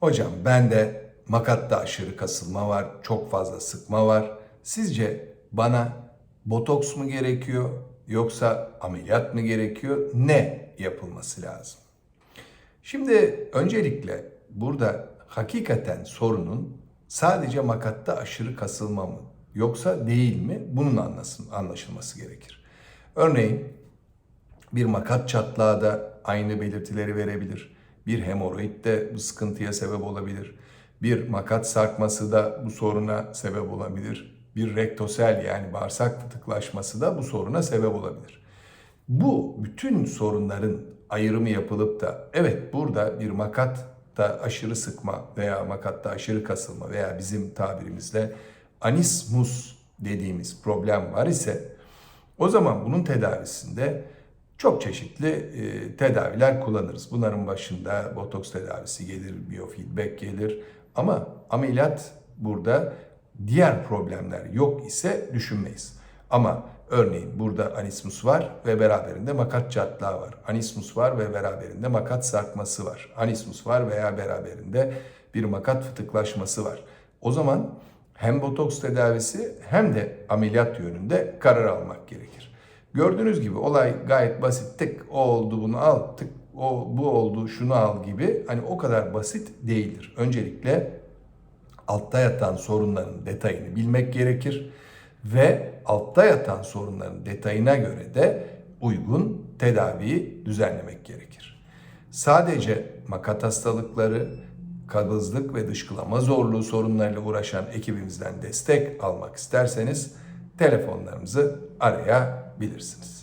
Hocam bende makatta aşırı kasılma var, çok fazla sıkma var. Sizce bana botoks mu gerekiyor yoksa ameliyat mı gerekiyor? Ne yapılması lazım? Şimdi öncelikle burada hakikaten sorunun sadece makatta aşırı kasılma mı yoksa değil mi? Bunun anlaşılması gerekir. Örneğin bir makat çatlağı da aynı belirtileri verebilir. Bir hemoroid de bu sıkıntıya sebep olabilir. Bir makat sarkması da bu soruna sebep olabilir. Bir rektosel yani bağırsak fıtıklaşması da bu soruna sebep olabilir. Bu bütün sorunların ayrımı yapılıp da evet burada bir makatta aşırı sıkma veya makatta aşırı kasılma veya bizim tabirimizle anismus dediğimiz problem var ise o zaman bunun tedavisinde çok çeşitli e, tedaviler kullanırız. Bunların başında botoks tedavisi gelir, biofeedback gelir. Ama ameliyat burada diğer problemler yok ise düşünmeyiz. Ama örneğin burada anismus var ve beraberinde makat çatlağı var. Anismus var ve beraberinde makat sarkması var. Anismus var veya beraberinde bir makat fıtıklaşması var. O zaman hem botoks tedavisi hem de ameliyat yönünde karar almak gerekir. Gördüğünüz gibi olay gayet basit. Tık o oldu bunu al, tık o bu oldu şunu al gibi hani o kadar basit değildir. Öncelikle altta yatan sorunların detayını bilmek gerekir ve altta yatan sorunların detayına göre de uygun tedaviyi düzenlemek gerekir. Sadece makat hastalıkları, kabızlık ve dışkılama zorluğu sorunlarıyla uğraşan ekibimizden destek almak isterseniz telefonlarımızı arayabilirsiniz.